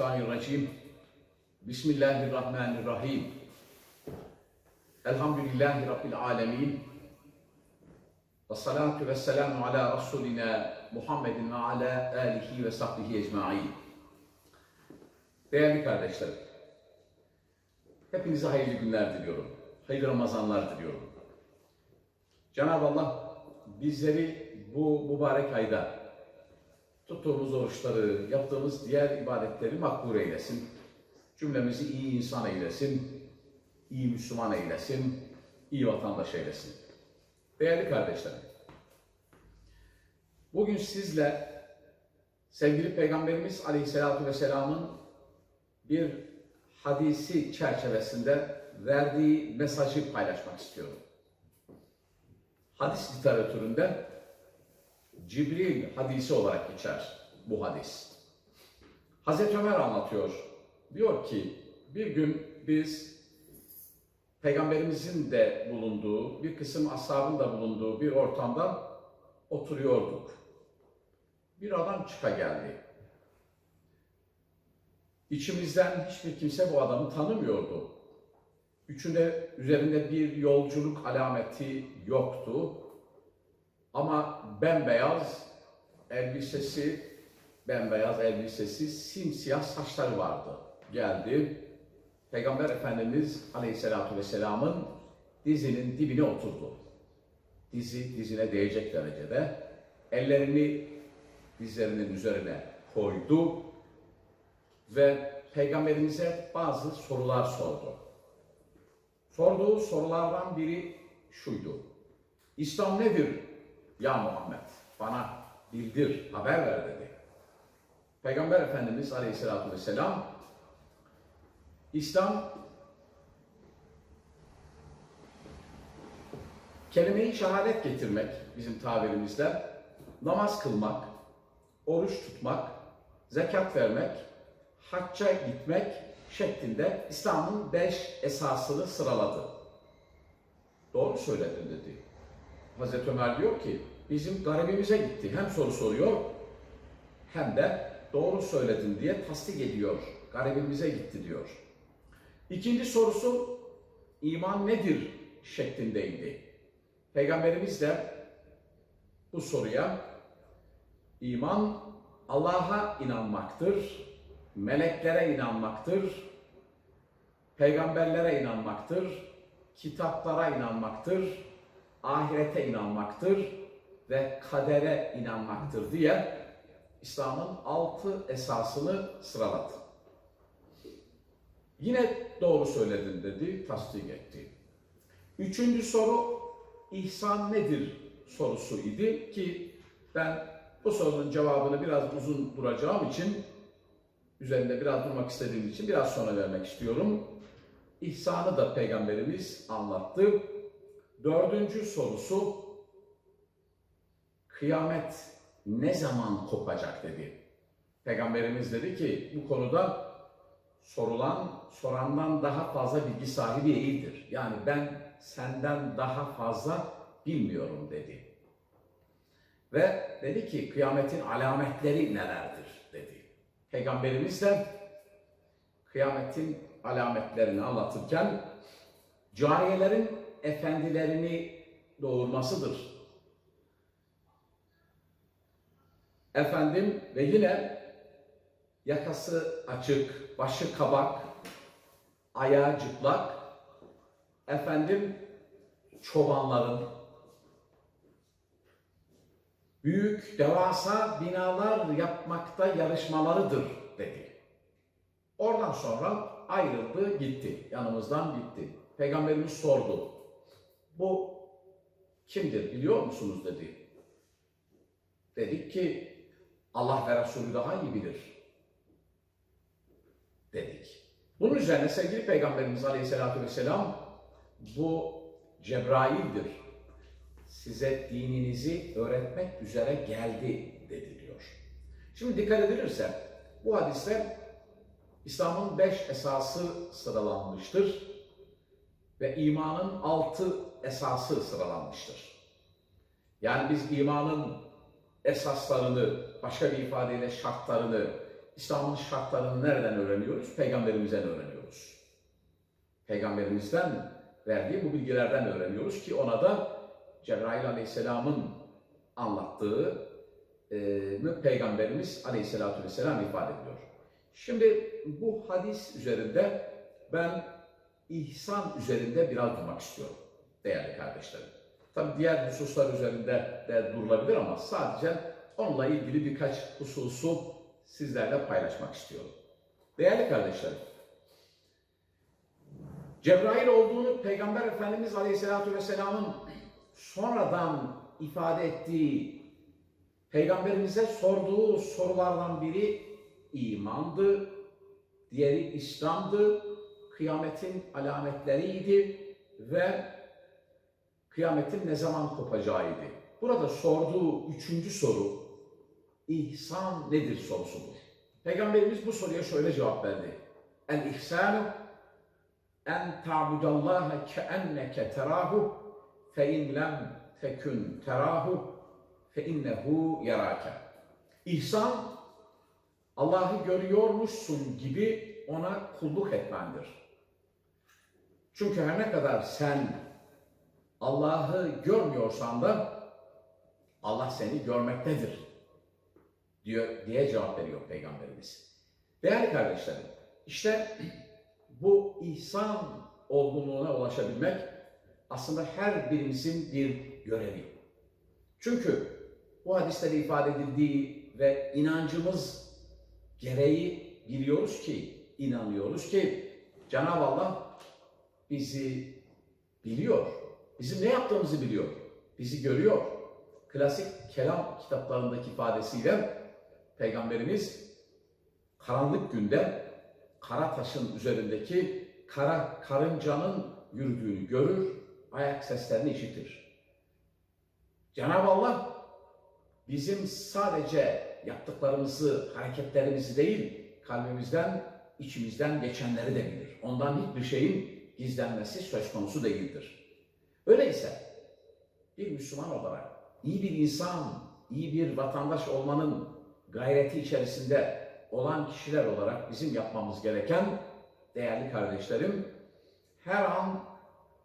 mineşşeytanirracim. Bismillahirrahmanirrahim. Elhamdülillahi Rabbil alemin. Ve salatu ve selamu ala Resulina Muhammedin ve ala alihi ve sahbihi ecma'in. Değerli kardeşlerim, hepinize hayırlı günler diliyorum. Hayırlı Ramazanlar diliyorum. Cenab-ı Allah bizleri bu mübarek ayda tuttuğumuz oruçları, yaptığımız diğer ibadetleri makbul eylesin. Cümlemizi iyi insan eylesin, iyi Müslüman eylesin, iyi vatandaş eylesin. Değerli kardeşlerim, bugün sizle sevgili Peygamberimiz Aleyhisselatü Vesselam'ın bir hadisi çerçevesinde verdiği mesajı paylaşmak istiyorum. Hadis literatüründe Cibril hadisi olarak geçer bu hadis. Hazreti Ömer anlatıyor. Diyor ki bir gün biz Peygamberimizin de bulunduğu, bir kısım ashabın da bulunduğu bir ortamda oturuyorduk. Bir adam çıka geldi. İçimizden hiçbir kimse bu adamı tanımıyordu. Üçünde üzerinde bir yolculuk alameti yoktu. Ama bembeyaz elbisesi, bembeyaz elbisesi, simsiyah saçları vardı. Geldi. Peygamber Efendimiz Aleyhisselatü Vesselam'ın dizinin dibine oturdu. Dizi dizine değecek derecede. Ellerini dizlerinin üzerine koydu ve Peygamberimize bazı sorular sordu. Sorduğu sorulardan biri şuydu. İslam nedir ya Muhammed? Bana bildir, haber ver dedi. Peygamber Efendimiz Aleyhisselatü Vesselam İslam kelime-i şehadet getirmek bizim tabirimizde namaz kılmak, oruç tutmak, zekat vermek, hacca gitmek şeklinde İslam'ın beş esasını sıraladı. Doğru söyledin dedi. Hazreti Ömer diyor ki bizim garibimize gitti. Hem soru soruyor hem de doğru söyledin diye tasdik ediyor. Garibimize gitti diyor. İkinci sorusu iman nedir şeklindeydi. Peygamberimiz de bu soruya iman Allah'a inanmaktır, meleklere inanmaktır, peygamberlere inanmaktır, kitaplara inanmaktır, ahirete inanmaktır ve kadere inanmaktır diye İslam'ın altı esasını sıraladı. Yine doğru söyledin dedi, tasdik etti. Üçüncü soru ihsan nedir sorusu idi ki ben bu sorunun cevabını biraz uzun duracağım için üzerinde biraz durmak istediğim için biraz sonra vermek istiyorum. İhsanı da Peygamberimiz anlattı. Dördüncü sorusu kıyamet ne zaman kopacak dedi. Peygamberimiz dedi ki bu konuda sorulan sorandan daha fazla bilgi sahibi değildir. Yani ben senden daha fazla bilmiyorum dedi. Ve dedi ki kıyametin alametleri nelerdir dedi. Peygamberimiz de kıyametin alametlerini anlatırken cariyelerin efendilerini doğurmasıdır. Efendim ve yine yakası açık, başı kabak, ayağı cıplak, efendim çobanların büyük devasa binalar yapmakta yarışmalarıdır dedi. Oradan sonra ayrıldı gitti. Yanımızdan gitti. Peygamberimiz sordu. Bu kimdir biliyor musunuz dedi. Dedik ki Allah ve Resulü daha iyi bilir. Dedik. Bunun üzerine sevgili Peygamberimiz Aleyhisselatü Vesselam bu Cebrail'dir. Size dininizi öğretmek üzere geldi dedi diyor. Şimdi dikkat edilirse bu hadiste İslam'ın beş esası sıralanmıştır ve imanın altı esası sıralanmıştır. Yani biz imanın esaslarını, başka bir ifadeyle şartlarını İslam'ın şartlarını nereden öğreniyoruz? Peygamberimizden öğreniyoruz. Peygamberimizden verdiği bu bilgilerden öğreniyoruz ki ona da Cebrail Aleyhisselam'ın anlattığı e, Peygamberimiz Aleyhisselatü Vesselam ifade ediyor. Şimdi bu hadis üzerinde ben ihsan üzerinde biraz durmak istiyorum değerli kardeşlerim. Tabi diğer hususlar üzerinde de durulabilir ama sadece onunla ilgili birkaç hususu sizlerle paylaşmak istiyorum. Değerli kardeşlerim, Cebrail olduğunu Peygamber Efendimiz Aleyhisselatü Vesselam'ın sonradan ifade ettiği, Peygamberimize sorduğu sorulardan biri imandı, diğeri İslam'dı, kıyametin alametleriydi ve kıyametin ne zaman kopacağıydı. Burada sorduğu üçüncü soru, ihsan nedir sorusudur. Peygamberimiz bu soruya şöyle cevap verdi. El ihsanu en ta'budallaha keenneke terahu fe in lem tekun terahu fe innehu yarake. İhsan Allah'ı görüyormuşsun gibi ona kulluk etmendir. Çünkü her ne kadar sen Allah'ı görmüyorsan da Allah seni görmektedir diyor diye cevap veriyor Peygamberimiz. Değerli kardeşlerim, işte bu ihsan olgunluğuna ulaşabilmek aslında her birimizin bir görevi. Çünkü bu hadislerde ifade edildiği ve inancımız gereği biliyoruz ki, inanıyoruz ki Cenab-ı Allah bizi biliyor. Bizim ne yaptığımızı biliyor. Bizi görüyor. Klasik kelam kitaplarındaki ifadesiyle Peygamberimiz karanlık günde kara taşın üzerindeki kara karıncanın yürüdüğünü görür, ayak seslerini işitir. Cenab-ı Allah bizim sadece yaptıklarımızı, hareketlerimizi değil, kalbimizden, içimizden geçenleri de bilir. Ondan hiçbir şeyin gizlenmesi söz konusu değildir. Öyleyse bir Müslüman olarak iyi bir insan, iyi bir vatandaş olmanın gayreti içerisinde olan kişiler olarak bizim yapmamız gereken değerli kardeşlerim her an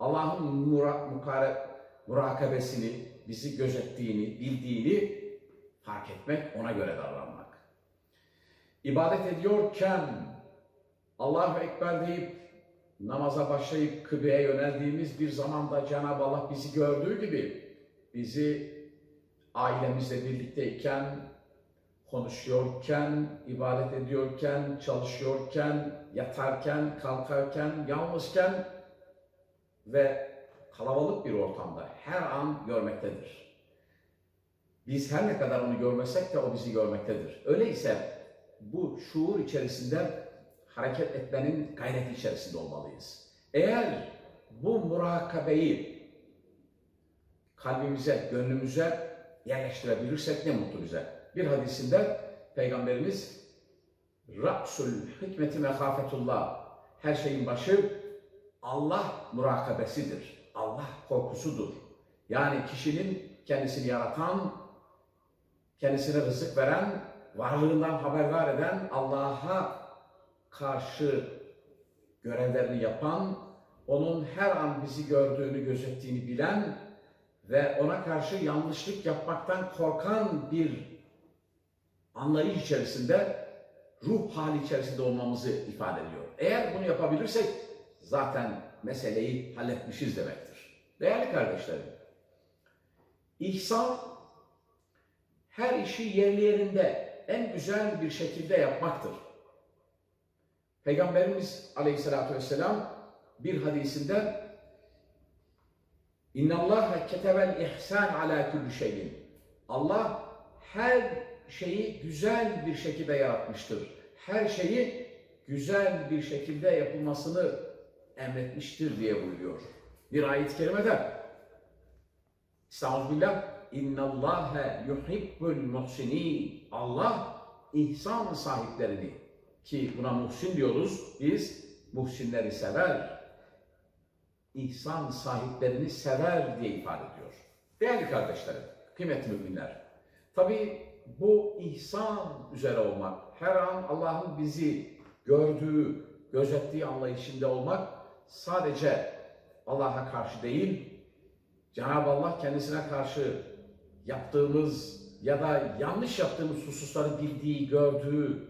Allah'ın mura- murakabesini, bizi gözettiğini, bildiğini fark etmek, ona göre davranmak. İbadet ediyorken Allahu Ekber deyip namaza başlayıp kıbleye yöneldiğimiz bir zamanda Cenab-ı Allah bizi gördüğü gibi bizi ailemizle birlikteyken, konuşuyorken, ibadet ediyorken, çalışıyorken, yatarken, kalkarken, yalnızken ve kalabalık bir ortamda her an görmektedir. Biz her ne kadar onu görmesek de o bizi görmektedir. Öyleyse bu şuur içerisinde hareket etmenin gayreti içerisinde olmalıyız. Eğer bu murakabeyi kalbimize, gönlümüze yerleştirebilirsek ne mutlu bize. Bir hadisinde Peygamberimiz Ra'sul hikmeti mekafetullah her şeyin başı Allah murakabesidir. Allah korkusudur. Yani kişinin kendisini yaratan, kendisine rızık veren, varlığından haberdar eden Allah'a karşı görevlerini yapan, onun her an bizi gördüğünü, gözettiğini bilen ve ona karşı yanlışlık yapmaktan korkan bir anlayış içerisinde, ruh hali içerisinde olmamızı ifade ediyor. Eğer bunu yapabilirsek zaten meseleyi halletmişiz demektir. Değerli kardeşlerim, ihsan her işi yerli yerinde en güzel bir şekilde yapmaktır. Peygamberimiz Aleyhisselatü Vesselam bir hadisinde İnna Allah ketebel ihsan ala kulli şeyin. Allah her şeyi güzel bir şekilde yaratmıştır. Her şeyi güzel bir şekilde yapılmasını emretmiştir diye buyuruyor. Bir ayet-i kerimede Estağfirullah İnna Allah yuhibbul muhsinin. Allah ihsan sahiplerini ki buna muhsin diyoruz biz muhsinleri sever ihsan sahiplerini sever diye ifade ediyor. Değerli kardeşlerim, kıymetli müminler. Tabi bu ihsan üzere olmak, her an Allah'ın bizi gördüğü, gözettiği anlayışında olmak sadece Allah'a karşı değil, Cenab-ı Allah kendisine karşı yaptığımız ya da yanlış yaptığımız hususları bildiği, gördüğü,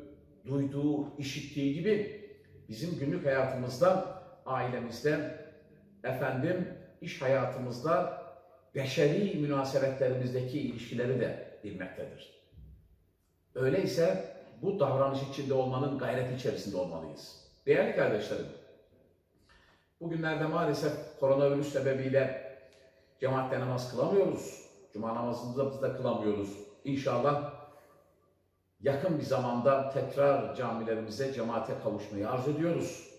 duyduğu, işittiği gibi bizim günlük hayatımızda, ailemizde, efendim iş hayatımızda, beşeri münasebetlerimizdeki ilişkileri de bilmektedir. Öyleyse bu davranış içinde olmanın gayreti içerisinde olmalıyız. Değerli kardeşlerim, bugünlerde maalesef koronavirüs sebebiyle cemaatle namaz kılamıyoruz. Cuma namazımızı de kılamıyoruz. İnşallah yakın bir zamanda tekrar camilerimize, cemaate kavuşmayı arzu ediyoruz.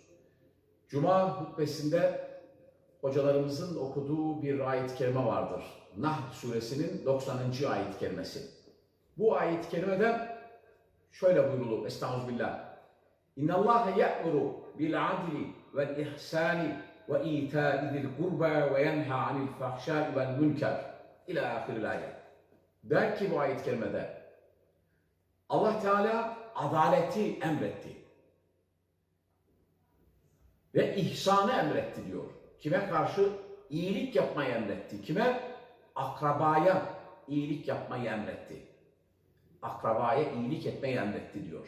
Cuma hutbesinde hocalarımızın okuduğu bir ayet-i kerime vardır. Nahl suresinin 90. ayet-i kerimesi. Bu ayet-i kerimede şöyle buyrulur. Estağfirullah. İnna Allah ya'muru bil adli vel ihsani ve ita'i zil kurba ve yenha anil fahşai vel münker. İlâ ahiril ayet. Der ki bu ayet-i kerimede Allah Teala adaleti emretti. Ve ihsanı emretti diyor. Kime karşı? iyilik yapmayı emretti. Kime? Akrabaya iyilik yapmayı emretti. Akrabaya iyilik etmeyi emretti diyor.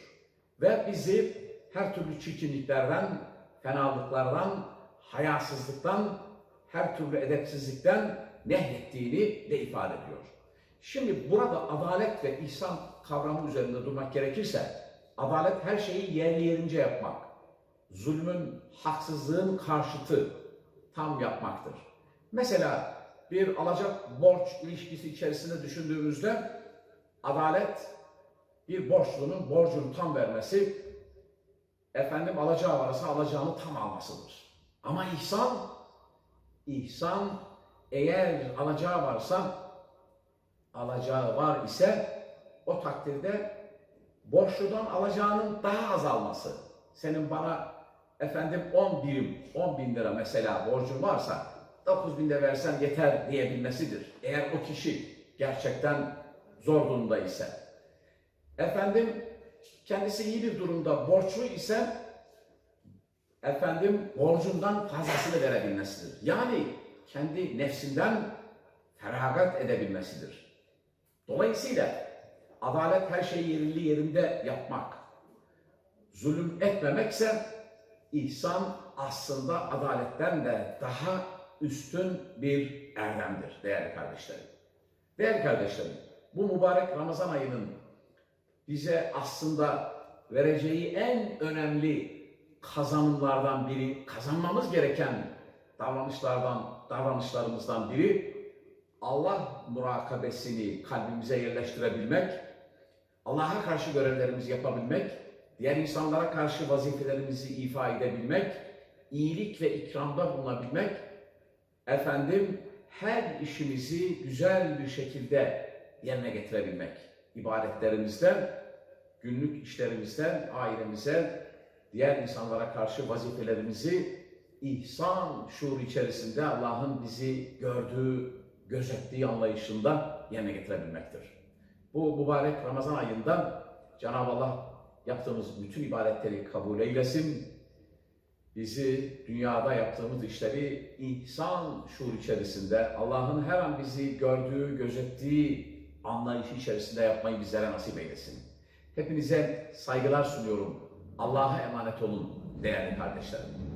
Ve bizi her türlü çirkinliklerden, fenalıklardan, hayasızlıktan, her türlü edepsizlikten nehyettiğini de ifade ediyor. Şimdi burada adalet ve ihsan kavramı üzerinde durmak gerekirse, adalet her şeyi yerli yerince yapmak, zulmün, haksızlığın karşıtı tam yapmaktır. Mesela bir alacak borç ilişkisi içerisinde düşündüğümüzde adalet bir borçlunun borcunu tam vermesi, efendim alacağı varsa alacağını tam almasıdır. Ama ihsan, ihsan eğer alacağı varsa, alacağı var ise o takdirde borçludan alacağının daha az alması. Senin bana efendim 10 birim, 10 bin lira mesela borcun varsa 9 bin de versen yeter diyebilmesidir. Eğer o kişi gerçekten zor durumda ise. Efendim kendisi iyi bir durumda borçlu ise efendim borcundan fazlasını verebilmesidir. Yani kendi nefsinden feragat edebilmesidir. Dolayısıyla adalet her şeyi yerli yerinde yapmak, zulüm etmemekse ihsan aslında adaletten de daha üstün bir erdemdir değerli kardeşlerim. Değerli kardeşlerim, bu mübarek Ramazan ayının bize aslında vereceği en önemli kazanımlardan biri, kazanmamız gereken davranışlardan, davranışlarımızdan biri Allah murakabesini kalbimize yerleştirebilmek, Allah'a karşı görevlerimizi yapabilmek, diğer insanlara karşı vazifelerimizi ifa edebilmek, iyilik ve ikramda bulunabilmek, efendim her işimizi güzel bir şekilde yerine getirebilmek. İbadetlerimizden, günlük işlerimizden, ailemize, diğer insanlara karşı vazifelerimizi ihsan şuur içerisinde Allah'ın bizi gördüğü, gözettiği anlayışında yerine getirebilmektir. Bu mübarek Ramazan ayında Cenab-ı Allah yaptığımız bütün ibadetleri kabul eylesin. Bizi dünyada yaptığımız işleri ihsan şuur içerisinde Allah'ın her an bizi gördüğü, gözettiği anlayışı içerisinde yapmayı bizlere nasip eylesin. Hepinize saygılar sunuyorum. Allah'a emanet olun değerli kardeşlerim.